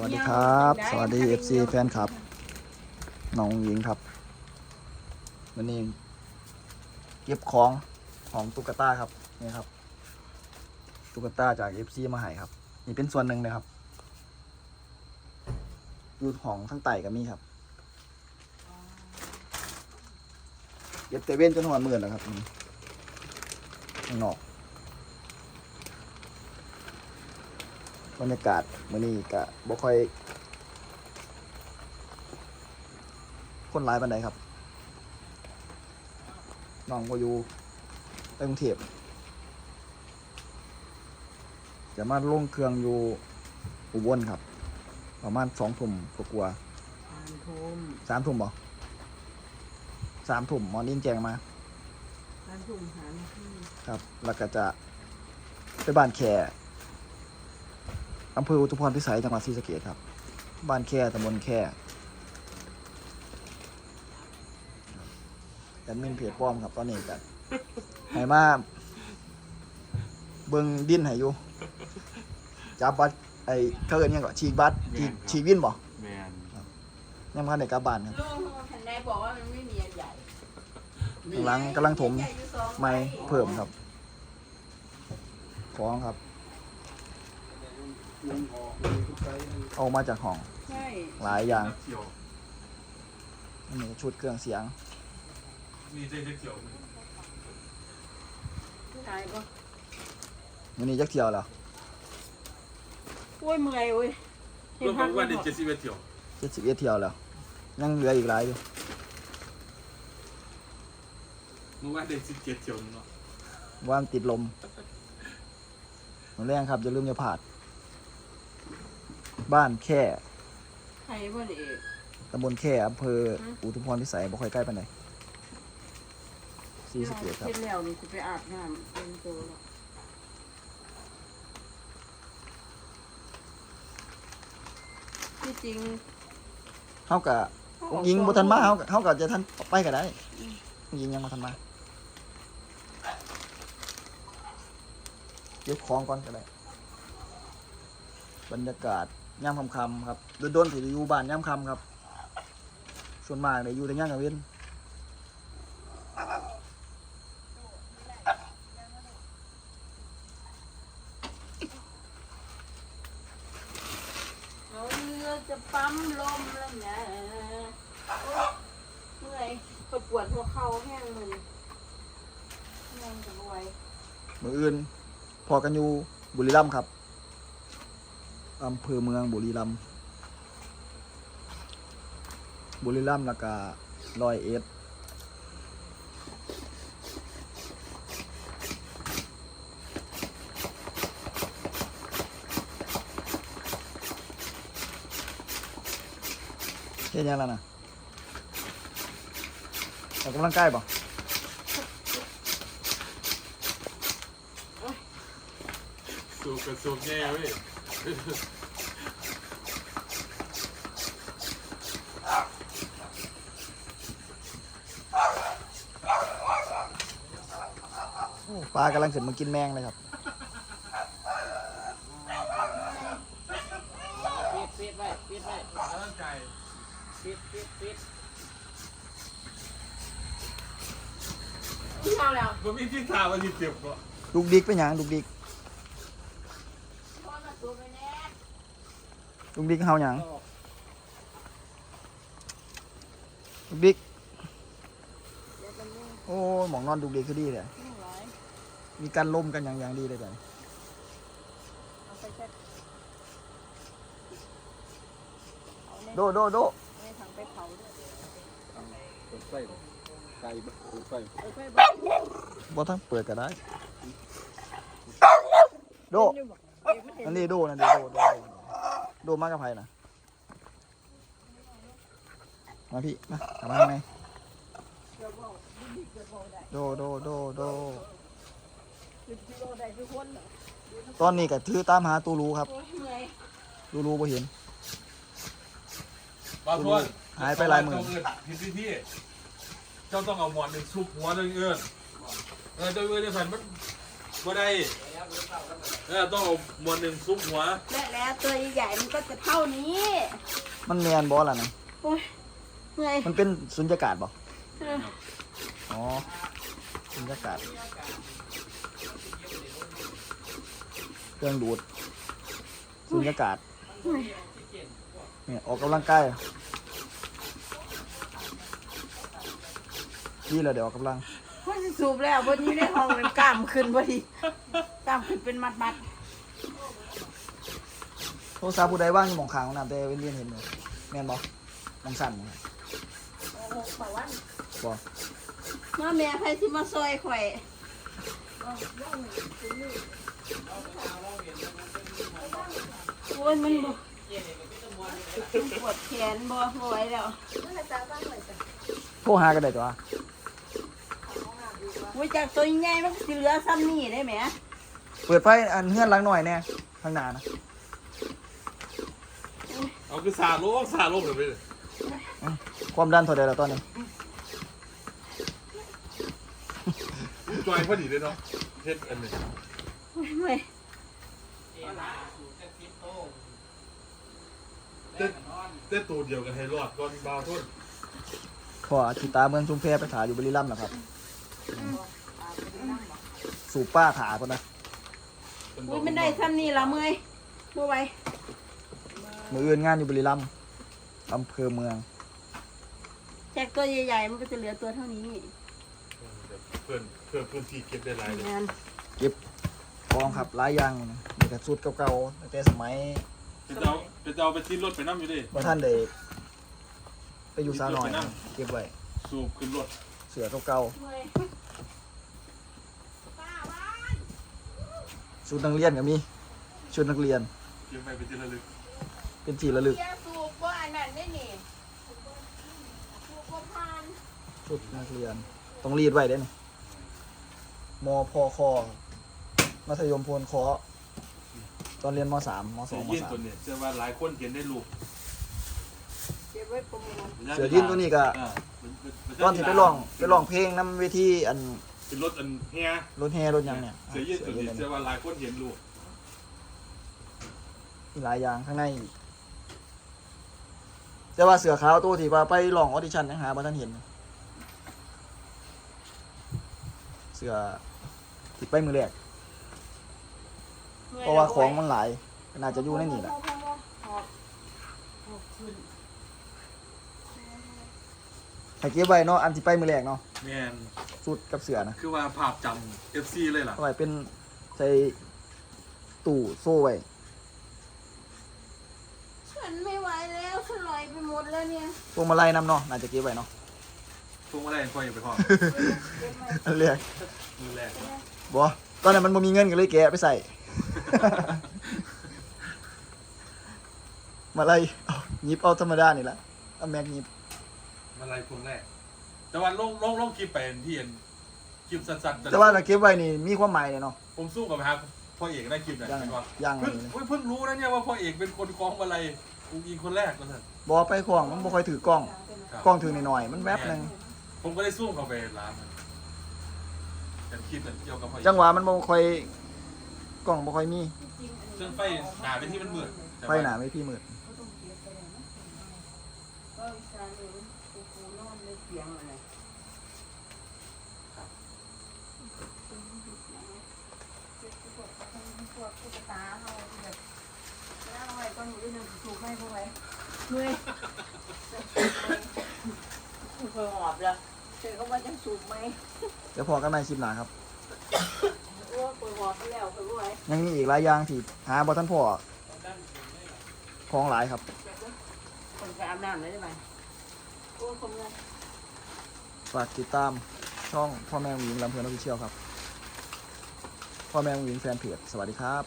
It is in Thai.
สวัสดีครับ สวัสดี FC แฟนคลับน้องหญิงครับวันนี้เก็บของของตุ๊กตาครับนี่ครับ ตุ๊กตาจาก FC มาให้ครับ นี่เป็นส่วนหนึ่งนะครับอยู่ของข้างใต้ก็มีครับเก็บเตเว่นจนหัวหมื่นแล้วครับนี่ข้างนอก บรรยากาศมื้อนี้ก็บ่ค่อย คนร้ายปันใดครับน้องก็อยู่ไปกรุงเทพจะมาลงเครื่องอยู่อุบลครับ ประมาณสองทุ่มกว่าทานทุ่มๆสามทุ่มบ่สามทุ่มหมอนินแจงมาทานทุ่มหาหน้าที่ครับ แล้วก็จะไปบ้านแค่ อำเภออุทุพรพิสัยจังหวัดศรีสะเกษครับ บ้านแค่ตำบลแค่แอดมินเพจป้อมครับตอนนี้กันให้มาเบิ่งดินให้อยู่จับบัตรไอ้เขาเอิ้นหยังก็ฉีกบัตรฉีกฉีกวินบ่แมนยังบ่ทันได้กลับบ้านครับลุงทันได้บอกว่ามันไม่มีอันใหญ่กำลังกำลังถมใหญ่อยู่สองไม้เพิ่มครับ ของครับ เอามาจากห้องใช่หลายอย่างเขียวอันนี้ชุดเครื่องเสียงมีเจ๊เขียวใช่ปะวันนี้จักเที่ยวแล้วโอ้ยเมื่อยโอ้ยรวมกันว่าได้เจ็ดสิบเอ็ดเขียวเจ็ดสิบเอ็ดเที่ยวแล้วยังเหลืออีกหลายอยู่เมื่อวานได้สิบเจ็ดเขียวเนาะว่ามันติดลมมือแรงครับอย่าลืมอย่าผาด บ้านแค่ใครพ่อเอกตำบลแค่อำเภออุทุมพรพิสัยบ่ค่อยใกล้ปานใดสี่สิบเอ็ดครับ เสร็จแล้วนี่จะไปอาบน้ำเป็นตัวแล้วที่จริงเฮากะยิงบ่ทันมาเฮากะเฮากะจะทันไปก็ได้ยิงยังบ่ทันมาเก็บของก่อนก็ได้ บรรยากาศ ย่ำค่ำๆครับโดนๆสิอยู่บ้านย่ำค่ำครับ ส่วนมากเลยอยู่แต่ย่างกับเว้นเราเรือจะปั๊มลมแล้วนะโอ๊ยเมื่อยปวดปวดหัวเข่าแห้งมือแห้งจะรวยมืออื่น พอกันอยู่บุรีรัมย์ครับ อำเภอเมืองบุรีรัมย์บุรีรัมย์แล้วก็รอยเอ็ดเฮ็ดยังแล้วนะออกกำลังกายป่ะสูบกับสูบแย่เว้ย ปลากำลังขึ้นมากินแมงเลยครับปิดปิดไว้ปิดไว้ร่างกายปิดปิดปิดที่เอาแล้วก็มีที่ทาวันที่เจ็บก็ลูกดิกเป็นหยังลูกดิก พ่อมาตัวไปแน่ ลูกดิกเฮาหยังลูกดิกเดี๋ยวมันไม่โอ้หมองนอนลูกดิกคือดีเลยมีการล่มกันอย่างอย่างดีเลยกันโดโดโดในถังไปเผาด้วยเปิดไฟไก่เปิดไฟเออไปบอกบ่ทั้งเปิดก็ได้ โดเดี๋ยวบอกเดี๋ยวมันนี้โดนั่นดิโดโด ดมากกับไผนะมาพี่ มาทำมาข้างในเดี๋ยวบอกดิบๆเดี๋ยวบอกได้โดโดโดโดดิบๆบอกได้ทุกคนเหรอตอนนี้ก็ถือตามหาตูรูครับโอ้ยเหนื่อยตูรูบ่เห็นบางคนหายไปหลายหมื่นเจ้ผิดที่ที่เจ้าต้องเอาหมอนหนึ่งซุปหัวหนึ่งเอื้อนเออเจ้าเอื้อนในฝันมันบ่ได้เออต้องเอามวนหนึ่งซุปหัวและ แล้วตัวใหญ่ๆมันก็จะเท่านี้มันแมนบอล่ะนะโอ้ยเมื่อยมันเป็นสุญญากาศบ่เอออ๋อสุญญากาศเครื่องดูดสุญญากาศเมื่อยเนี่ยออกกำลังกายนี่แหละเดี๋ยวออกกำลังว่าสิสูบแล้ววันนี้ในห้องนั้นกล้ามขึ้นพอดีกล้ามขึ้นเป็นมัดมัด โทรศัพท์ผู้ใดว่างอยู่หมองขางของน้ำแต่เว้นเวียนเห็นอยู่แม่นบ่มองสั่นบ่ๆโอ้โหข่อยวันบ่มาแม่ใครที่มาซอยข่อยโอ้ยมันบ่มันปวดแขนบ่บ่ไหวแล้วโทรหากันได้ตัววิจากตัวใหญ่มันสิเหลือซ้ำนี่ได้ไหมเปิดไฟอันเฮือนหลังหน่อยแน่ข้างหน้านะ เอาคือสาโลกสาโลกเดี๋ยวไปเลยความดันเท่าใดแล้วตอนนี้จอยพอดีเลยเนาะเฮ็ดอันนี้เมื่อยเต้นเต้นตัวเดียวกันให้รอดก่อนบาวทุนพออาทิตาเมืองชุมแพไปถ่ายอยู่บุรีรัมย์นะครับ สูบป้าถาคนนะ อุ้ยมันได้ซ้ำนี่ละเมื่อยบ่ไหว มืออื่นงานอยู่บุรีรัมย์อำเภอเมือง จากตัวใหญ่ๆ มันก็จะเหลือตัวเท่านี้เพื่อนเพื่อนพื้นที่เก็บได้หลายเลยงานเก็บกองครับหลายอย่างมีแต่สูตรเก่าๆตั้งแต่สมัยเป็นเจ้าเป็นเจ้าไปทิ้รถไปน้ำอยู่ดิว่าท่านได้ไปอยู่สาวน้อยนะเก็บไว้สูบขึ้นรถเสือเก่าเมื่อยป้าบ้านๆชุดนักเรียนก็มีชุดนักเรียน เก็บไปเป็นที่ระลึก เป็นที่ระลึกเสียสูบว่าอันนั้นได้นี่สูบบ่ผ่านชุดนักเรียน ต้องรีดไว้เด้นี่มพคมัธยมพลคอตอนเรียนมสามมสเสือองมยืนสามตัวเนี่ยเชื่อว่าหลายคนเห็นได้ลูกเก็บไว้ประมวลเสือยืนตัวนี้ก็อ่ามันมันมันตอนที่ไปร้องไปร้องเพลงนำเวทีอันเป็นรถอันเฮียรถแห่รถหยังเนี่ยเสือยืนตัวนี้เสืเชื่ออว่าหลายคนเห็นลูกมีหลายอย่างข้างในอีก แต่ว่าเสือขาวตัวที่ว่าไปร้องออดิชั่นยังหาบ่ทันเห็น เสือติดไปมือแรกเพราะว่าของมันหลายน่าจะอยู่ในนี่แหละหอบหอบขึ้นให้เก็บไว้เนาะอันที่ไปมือแรกเนาะแมนสุดกับเสือนะคือว่าภาพจำ FC เลยล่ะเอาไว้เป็นใส่ตู้โซ่ไว้ ฉันไม่ไหวแล้วฉันลอยไปหมดแล้วเนี่ยพวงมาลัยนำเนาะน่าจะเก็บไว้เนาะพวงมาลัยค่อยอยู่ไปห้องเก็บไว้อันแรกมือแรกบ่ตอนนั้นมันบ่มีเงินก็เลยแกะไปใส่ มาไล่เอาหยิบเอาธรรมดานี่แหละเอาแม็กหยิบมาลัยพวงแรก แต่ว่าลงลงลงคลิปไปที่เห็นคลิปสั้นๆแต่ว่าถ้าเก็บไว้นี่มีความหมายเลยเนาะ ผมสู้กับครับพ่อเอกได้คลิปไหนยังเห็นว่ายังเพิ่งเลยเฮ้ยเพิ่งรู้นะเนี่ยว่าพ่อเอกเป็นคนคล้องมาลั ยกูยิงคนแรกนั่นน่ะบ่ไปของมันบ่ค่อยถือกล้อง ครับกล้องถือหน่อยๆมันแวบหนึงผมก็ได้สู้เข้าไปร้านมันเป็นคลิปเกี่ยวกับพ่อเอกจังหวะมันบ่ค่อยกล้องบ่ค่อยมีซึ่งไฟหนาไปที่มันมืดไฟหนาไม่พี่มืดก็วิชาหนึ่งกูกูนอนในเตียงอะไรพวกตุ๊กตาเขาแบบแล้วเอาไว้ก้อนหนูด้วยหนึ่งสูบ ไม่พวกไว้เมื่อยเคยหอบแล้วเจอเขาว่าจะสูบไหมเดี๋ยวพอกันใหม่คลิปหน้าครับ โอ้เคยหอบไปแล้วเคยไว้ยังมีอีกหลายอย่างที่หาบ่ทันพอของหลายครับ คนไปอาบน้ำเลยได้ไหมโอ้คมเลยฝากติดตามช่องพ่อแม่วิงลำเพลินออฟฟิเชียลครับ พ่อแม่วิงแฟนเพจสวัสดีครับ